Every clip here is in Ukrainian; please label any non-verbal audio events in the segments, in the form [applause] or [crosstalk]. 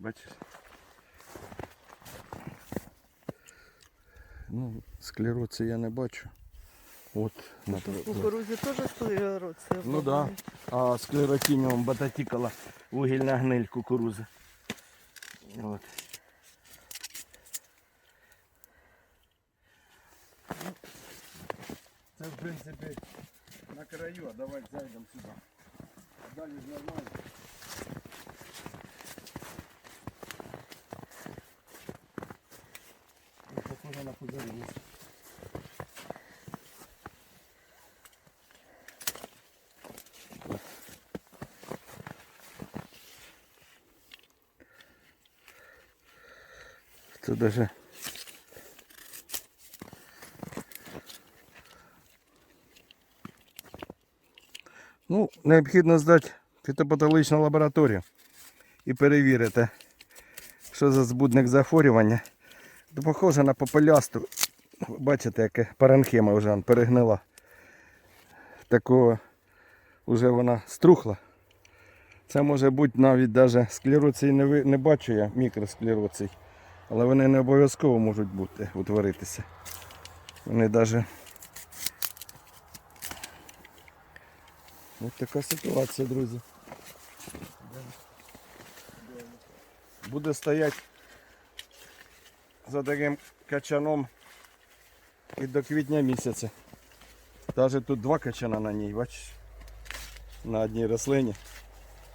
бачиш. Ну, склерози я не бачу. От, наприклад. кукурузі теж склероція. Ну да. А склеротініум бататікала вугільна гниль кукурузи. От. Це в принципі на краю, а давай зайдемо сюди. Далі ж нормально. Похоже на пузырь. Це даже Ну, необхідно здати в фітопатологічну лабораторію і перевірити, що за збудник захворювання. Похоже на попелясту. Бачите, яке паранхема вже перегнила. Такого вже вона струхла. Це може бути навіть даже склероцій не, ви- не бачу я, мікросклероцій. Але вони не обов'язково можуть бути, утворитися. Вони навіть. Ось така ситуація, друзі. Буде стояти за таким качаном і до квітня місяця. Навіть тут два качана на ній, бачиш? На одній рослині.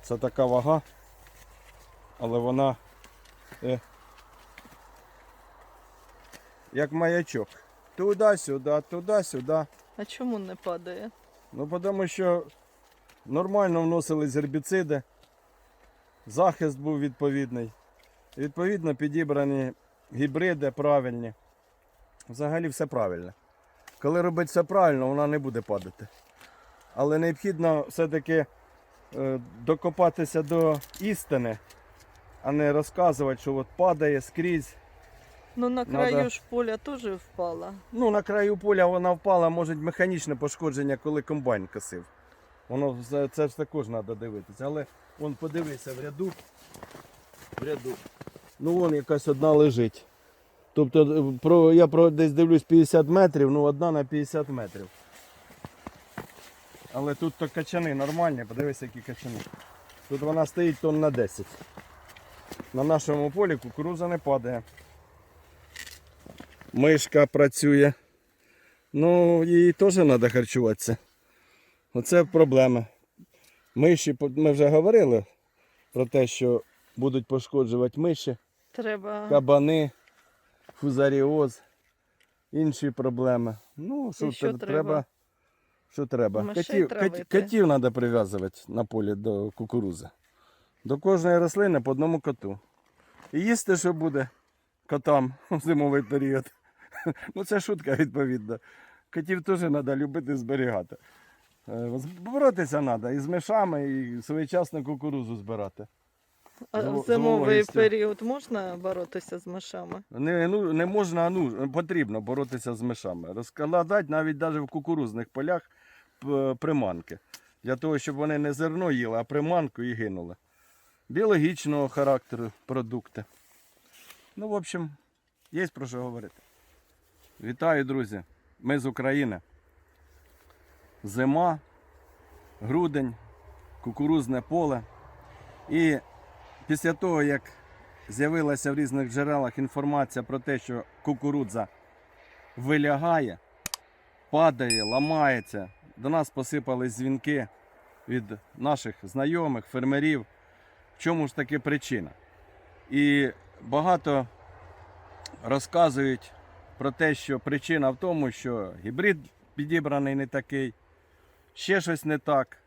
Це така вага, але вона е, як маячок. Туди-сюди, туди-сюди. А чому не падає? Ну, тому що нормально вносились гербіциди, захист був відповідний. Відповідно, підібрані гібриди правильні. Взагалі все правильно. Коли робить все правильно, вона не буде падати. Але необхідно все-таки е, докопатися до істини, а не розказувати, що от падає скрізь. Ну на Надо- краю ж поля теж впала. Ну, на краю поля вона впала, може механічне пошкодження, коли комбайн косив. Воно це ж також треба дивитися. Але вон подивися в ряду. В ряду. Ну вон якась одна лежить. Тобто е, про, я про десь дивлюсь 50 метрів, ну одна на 50 метрів. Але тут то качани нормальні, подивися, які качани. Тут вона стоїть тонн на 10. На нашому полі кукуруза не падає. Мишка працює. Ну, їй теж треба харчуватися. Оце проблема. Миші, ми вже говорили про те, що будуть пошкоджувати миші, Треба. кабани, фузаріоз, інші проблеми. Ну, що, що треба? треба? Що треба? Мишей травити. кот- котів треба прив'язувати на полі до кукурузи. До кожної рослини по одному коту. І їсти, що буде котам [laughs] в зимовий період. [laughs] Ну, це шутка, відповідно. Котів теж треба любити зберігати. Е, Боротися треба і з мишами, і своєчасно кукурузу збирати. А в зимовий період можна боротися з мишами? Не, ну, не можна, а ну, потрібно боротися з мишами. Розкладати навіть навіть в кукурузних полях приманки. Для того, щоб вони не зерно їли, а приманку і гинули. Біологічного характеру продукти. Ну, в общем, є про що говорити. Вітаю, друзі! Ми з України. Зима, грудень, кукурузне поле. І після того, як з'явилася в різних джерелах інформація про те, що кукурудза вилягає, падає, ламається. До нас посипались дзвінки від наших знайомих, фермерів. В чому ж таки причина? І багато розказують про те, що причина в тому, що гібрид підібраний не такий, ще щось не так.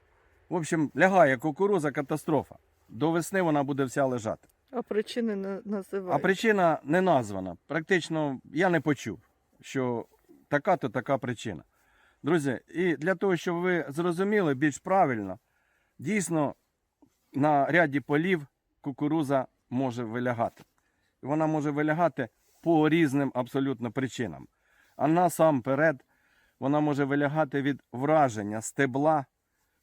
В общем, лягає кукуруза катастрофа. До весни вона буде вся лежати. А причини не називають. А причина не названа. Практично я не почув, що така то така причина. Друзі, і для того, щоб ви зрозуміли більш правильно, дійсно на ряді полів кукуруза може вилягати. І Вона може вилягати по різним абсолютно причинам. А насамперед вона може вилягати від враження стебла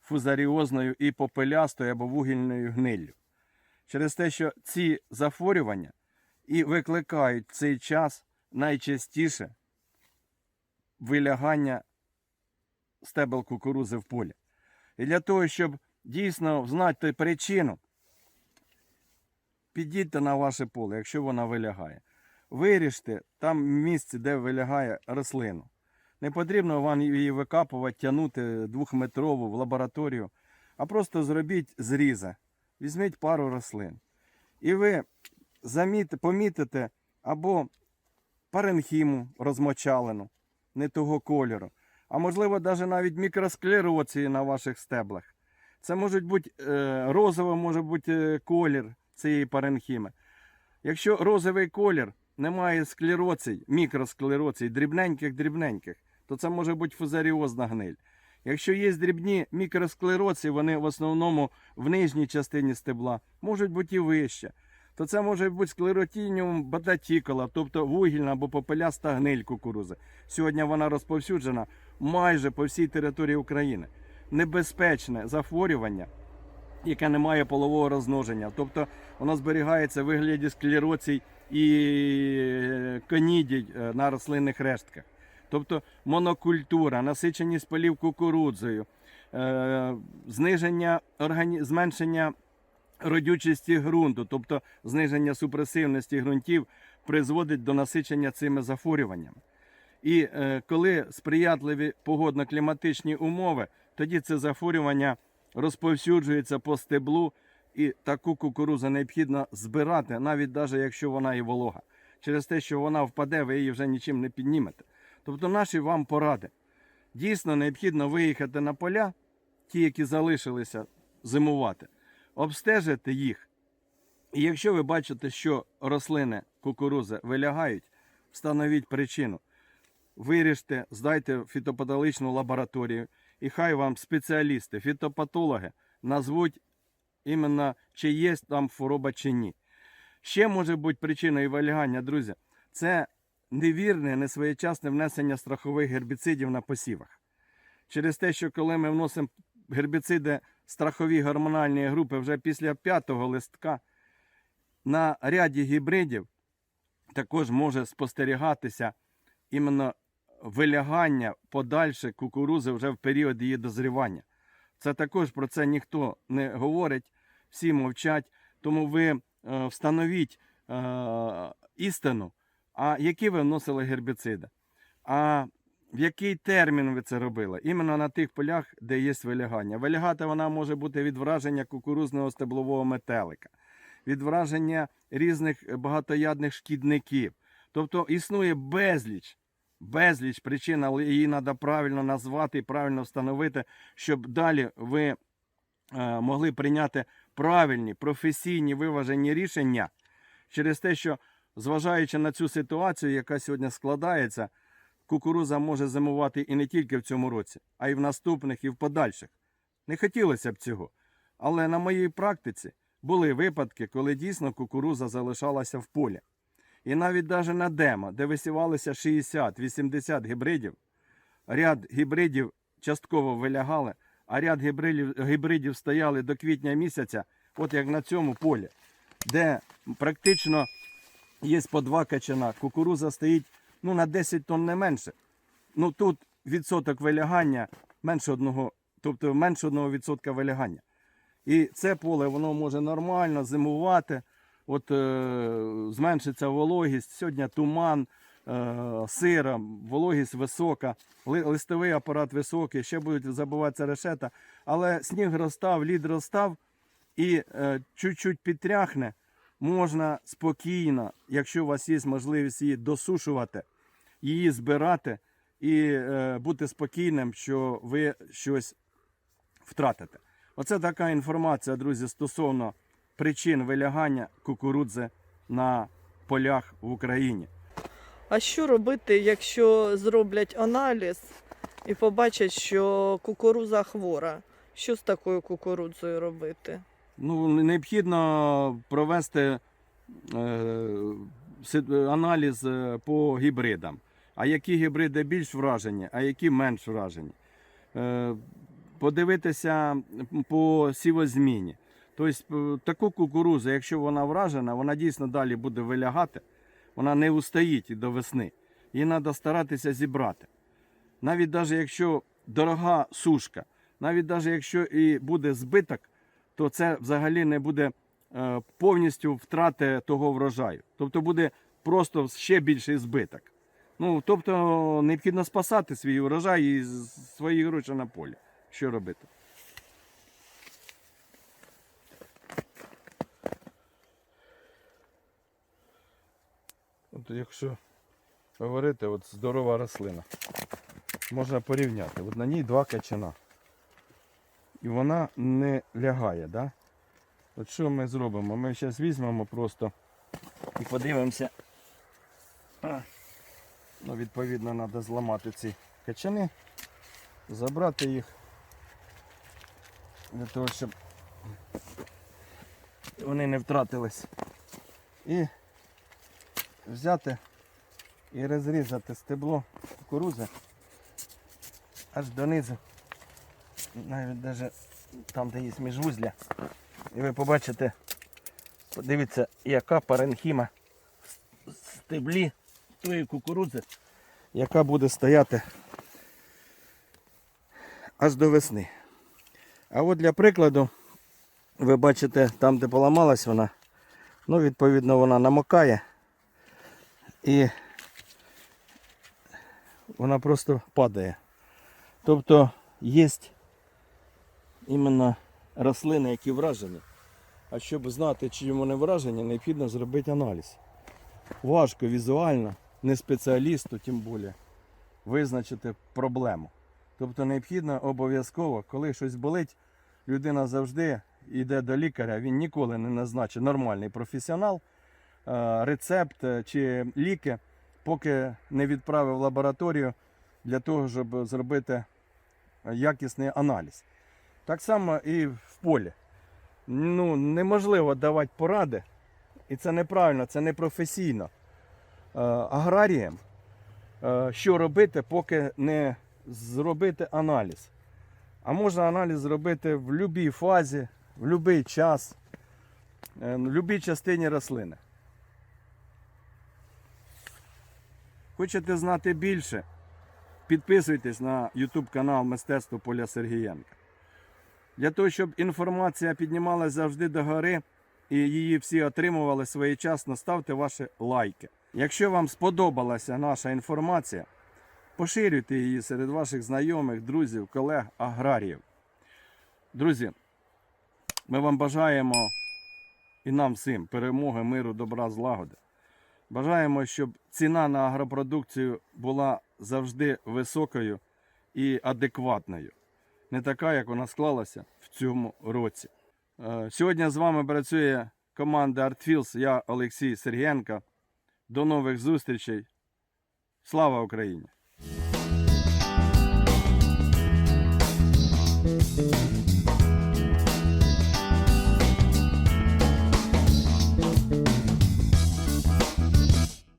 фузаріозною і попелястою або вугільною гниллю. Через те, що ці захворювання і викликають в цей час найчастіше вилягання стебел кукурузи в полі. І для того, щоб дійсно знати причину, підійдьте на ваше поле, якщо вона вилягає. Виріжте там місце, де вилягає рослину. Не потрібно вам її викапувати, тягнути двохметрову в лабораторію, а просто зробіть зрізи. Візьміть пару рослин. І ви заміт, помітите або паренхіму розмочалену, не того кольору, а можливо, навіть навіть мікросклероції на ваших стеблах. Це можуть бути е, розовий, може бути е, колір цієї паренхіми. Якщо розовий колір не має склероцій, мікросклероцій, дрібненьких-дрібненьких, то це може бути фузаріозна гниль. Якщо є дрібні мікросклероції, вони в основному в нижній частині стебла, можуть бути і вище. То це може бути склеротініум бататікола, тобто вугільна або попеляста гниль кукурузи. Сьогодні вона розповсюджена майже по всій території України. Небезпечне захворювання, яке не має полового розмноження. Тобто воно зберігається в вигляді склероцій і е, конідій е, на рослинних рештках. Тобто монокультура, насиченість полів кукурудзою, е, зниження зменшення родючості ґрунту, тобто зниження супресивності ґрунтів, призводить до насичення цими захворюваннями. І е, коли сприятливі погодно-кліматичні умови, тоді це захворювання розповсюджується по стеблу, і таку кукурузу необхідно збирати, навіть навіть якщо вона і волога. Через те, що вона впаде, ви її вже нічим не піднімете. Тобто наші вам поради. Дійсно необхідно виїхати на поля, ті, які залишилися зимувати, обстежити їх. І якщо ви бачите, що рослини кукурузи вилягають, встановіть причину. Виріжте, здайте фітопатологічну лабораторію, і хай вам спеціалісти, фітопатологи назвуть іменно, чи є там хвороба чи ні. Ще може бути причиною вилягання, друзі, це невірне, несвоєчасне внесення страхових гербіцидів на посівах. Через те, що коли ми вносимо гербіциди страхові гормональні групи вже після п'ятого листка, на ряді гібридів також може спостерігатися іменно вилягання подальше кукурузи вже в період її дозрівання. Це також про це ніхто не говорить, всі мовчать, тому ви е, встановіть е, істину, а які ви вносили гербіциди, а в який термін ви це робили? Іменно на тих полях, де є вилягання. Вилягати вона може бути від враження кукурузного стеблового метелика, від враження різних багатоядних шкідників. Тобто існує безліч, безліч причин, але її треба правильно назвати і правильно встановити, щоб далі ви е, могли прийняти правильні, професійні виважені рішення через те, що зважаючи на цю ситуацію, яка сьогодні складається, кукуруза може зимувати і не тільки в цьому році, а й в наступних, і в подальших. Не хотілося б цього. Але на моїй практиці були випадки, коли дійсно кукуруза залишалася в полі. І навіть даже на демо, де висівалися 60-80 гібридів, ряд гібридів частково вилягали, а ряд гібридів, гібридів стояли до квітня місяця, от як на цьому полі, де практично є по два качана, кукуруза стоїть ну, на 10 тонн не менше. Ну тут відсоток вилягання менше одного, тобто менше одного відсотка вилягання. І це поле воно може нормально зимувати. От е, зменшиться вологість. Сьогодні туман, е, сира, вологість висока, ли, листовий апарат високий, ще будуть забуватися решета. Але сніг розстав, лід розстав і е, чуть-чуть підтряхне. Можна спокійно, якщо у вас є можливість її досушувати, її збирати і е, бути спокійним, що ви щось втратите. Оце така інформація, друзі, стосовно причин вилягання кукурудзи на полях в Україні. А що робити, якщо зроблять аналіз і побачать, що кукуруза хвора? Що з такою кукурудзою робити? Ну, необхідно провести е, аналіз е, по гібридам. А які гібриди більш вражені, а які менш вражені. Е, подивитися по сівозміні. Тобто таку кукурузу, якщо вона вражена, вона дійсно далі буде вилягати, вона не устоїть до весни. Її треба старатися зібрати. Навіть навіть якщо дорога сушка, навіть навіть якщо і буде збиток, то це взагалі не буде е, повністю втрати того врожаю. Тобто буде просто ще більший збиток. Ну, тобто необхідно спасати свій урожай і свої гроші на полі. Що робити? От якщо говорити, от здорова рослина. Можна порівняти. От на ній два качана. І вона не лягає, да? От що ми зробимо? Ми зараз візьмемо просто і подивимося. Ну, відповідно, треба зламати ці качани, забрати їх для того, щоб вони не втратились. І взяти і розрізати стебло кукурузи аж донизу. Навіть навіть там, де є міжвузля. І ви побачите, подивіться, яка паренхіма стеблі тої кукурудзи, яка буде стояти аж до весни. А от для прикладу, ви бачите, там, де поламалась вона, ну, відповідно, вона намокає і вона просто падає. Тобто є іменно рослини, які вражені. А щоб знати, чи вони вражені, необхідно зробити аналіз. Важко візуально, не спеціалісту, тим більше, визначити проблему. Тобто необхідно обов'язково, коли щось болить, людина завжди йде до лікаря, він ніколи не назначить нормальний професіонал, е, рецепт е, чи ліки, поки не відправив в лабораторію для того, щоб зробити якісний аналіз. Так само і в полі. Ну, неможливо давати поради, і це неправильно, це непрофесійно. Е, аграріям, е, що робити, поки не зробити аналіз. А можна аналіз зробити в будь-якій фазі, в будь-який час, е, в будь-якій частині рослини. Хочете знати більше? Підписуйтесь на YouTube канал Мистецтво Поля Сергієнка. Для того, щоб інформація піднімалася завжди до гори і її всі отримували своєчасно, ставте ваші лайки. Якщо вам сподобалася наша інформація, поширюйте її серед ваших знайомих, друзів, колег, аграріїв. Друзі, ми вам бажаємо і нам всім перемоги, миру, добра, злагоди. Бажаємо, щоб ціна на агропродукцію була завжди високою і адекватною. Не така, як вона склалася в цьому році. Е, Сьогодні з вами працює команда ArtFields, я Олексій Сергієнко. До нових зустрічей. Слава Україні!